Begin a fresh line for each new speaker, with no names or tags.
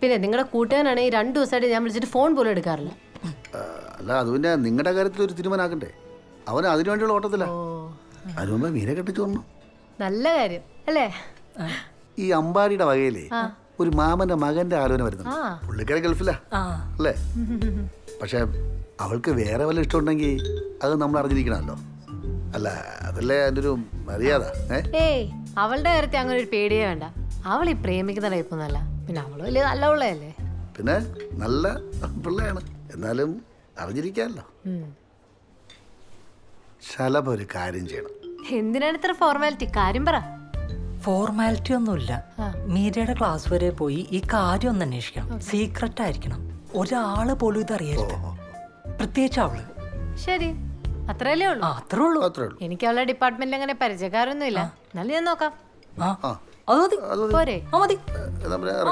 പിന്നെ നിങ്ങളുടെ ഈ രണ്ടു ദിവസമായിട്ട് ഞാൻ വിളിച്ചിട്ട് ഫോൺ പോലും എടുക്കാറില്ല.
അല്ല അത് പിന്നെ നിങ്ങളുടെ കാര്യത്തിൽ ഒരു തീരുമാനമാക്കണ്ടേ അവൻ അതിനു വേണ്ടിയുള്ള ഓട്ടത്തില്ല അതിനു മുമ്പ് മീനെ കെട്ടിച്ചു വന്നു
നല്ല കാര്യം അല്ലേ?
ഈ അമ്പാടിയുടെ വകയിലെ ഒരു മാമന്റെ മകന്റെ ആലോചന വരുന്നുണ്ട്. പുള്ളിക്കാരെ ഗൾഫിലാ അല്ലേ? പക്ഷെ അവൾക്ക് വേറെ വല്ല ഇഷ്ടമുണ്ടെങ്കിൽ അത് നമ്മൾ അറിഞ്ഞിരിക്കണമല്ലോ. അല്ല അതല്ലേ അതിന്റെ ഒരു മര്യാദ ഏ?
ഏയ് അവളുടെ കാര്യത്തിൽ അങ്ങനെ ഒരു പേടിയേ വേണ്ട. അവൾ ഈ പ്രേമിക്കുന്ന ടൈപ്പൊന്നല്ല പിന്നെ അവൾ വലിയ നല്ല പിള്ളയല്ലേ?
പിന്നെ നല്ല പിള്ളയാണ്. എന്നാലും അറിഞ്ഞിരിക്കാമല്ലോ. ശലഭ ഒരു കാര്യം ചെയ്യണം.
എന്തിനാണ് ഇത്ര ഫോർമാലിറ്റി കാര്യം പറ.
ഫോർമാലിറ്റി ഒന്നുമില്ല. മീരയുടെ ക്ലാസ് വരെ പോയി ഈ കാര്യം ഒന്ന് അന്വേഷിക്കണം. സീക്രട്ട് ആയിരിക്കണം. ഒരാൾ പോലും ഇത് അറിയരുത്. പ്രത്യേകിച്ച് അവൾ.
ശരി. അത്രയല്ലേ ഉള്ളൂ?
അത്രേ ഉള്ളൂ.
അത്രേ ഉള്ളൂ.
എനിക്ക് അവളുടെ ഡിപ്പാർട്ട്മെന്റിൽ അങ്ങനെ പരിചയക്കാരൊന്നും ഇല്ല എന്നാലും ഞാൻ നോക്കാം.
ആ.
ആ.
മതി.
പോരെ.
ആ മതി.